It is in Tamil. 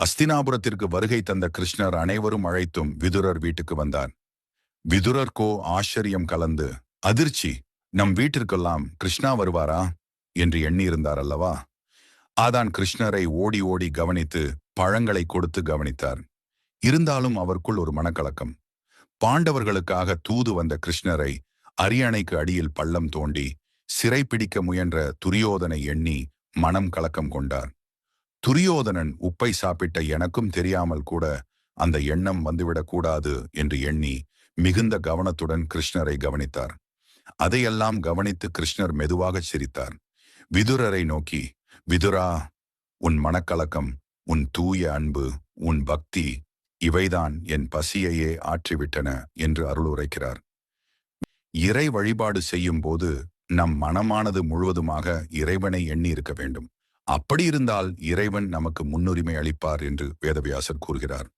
அஸ்தினாபுரத்திற்கு வருகை தந்த கிருஷ்ணர் அனைவரும் அழைத்தும் விதுரர் வீட்டுக்கு வந்தார். விதுரர்க்கோ ஆச்சரியம் கலந்து அதிர்ச்சி நம் வீட்டிற்கெல்லாம் கிருஷ்ணா வருவாரா? என்று எண்ணியிருந்தார் அல்லவா? ஆதான் கிருஷ்ணரை ஓடி ஓடி கவனித்து பழங்களை கொடுத்து கவனித்தார். இருந்தாலும் அவருக்குள் ஒரு மனக்கலக்கம். பாண்டவர்களுக்காக தூது வந்த கிருஷ்ணரை அரியணைக்கு அடியில் பள்ளம் தோண்டி சிறை பிடிக்க முயன்ற துரியோதனை எண்ணி மனம் கலக்கம் கொண்டார். துரியோதனன் உப்பை சாப்பிட்ட எனக்கும் தெரியாமல் கூட அந்த எண்ணம் வந்துவிடக்கூடாது என்று எண்ணி மிகுந்த கவனத்துடன் கிருஷ்ணரை கவனித்தார். அதையெல்லாம் கவனித்து கிருஷ்ணர் மெதுவாக சிரித்தார். விதுரரை நோக்கி விதுரா உன் மனக்கலக்கம் உன் தூய அன்பு உன் பக்தி இவைதான் என் பசியையே ஆற்றிவிட்டன என்று அருளுரைக்கிறார். இறை வழிபாடு செய்யும் போது நம் மனமானது முழுவதுமாக இறைவனை எண்ணி இருக்க வேண்டும். அப்படி இருந்தால் இறைவன் நமக்கு முன்னுரிமை அளிப்பார் என்று வேதவியாசர் கூறுகிறார்.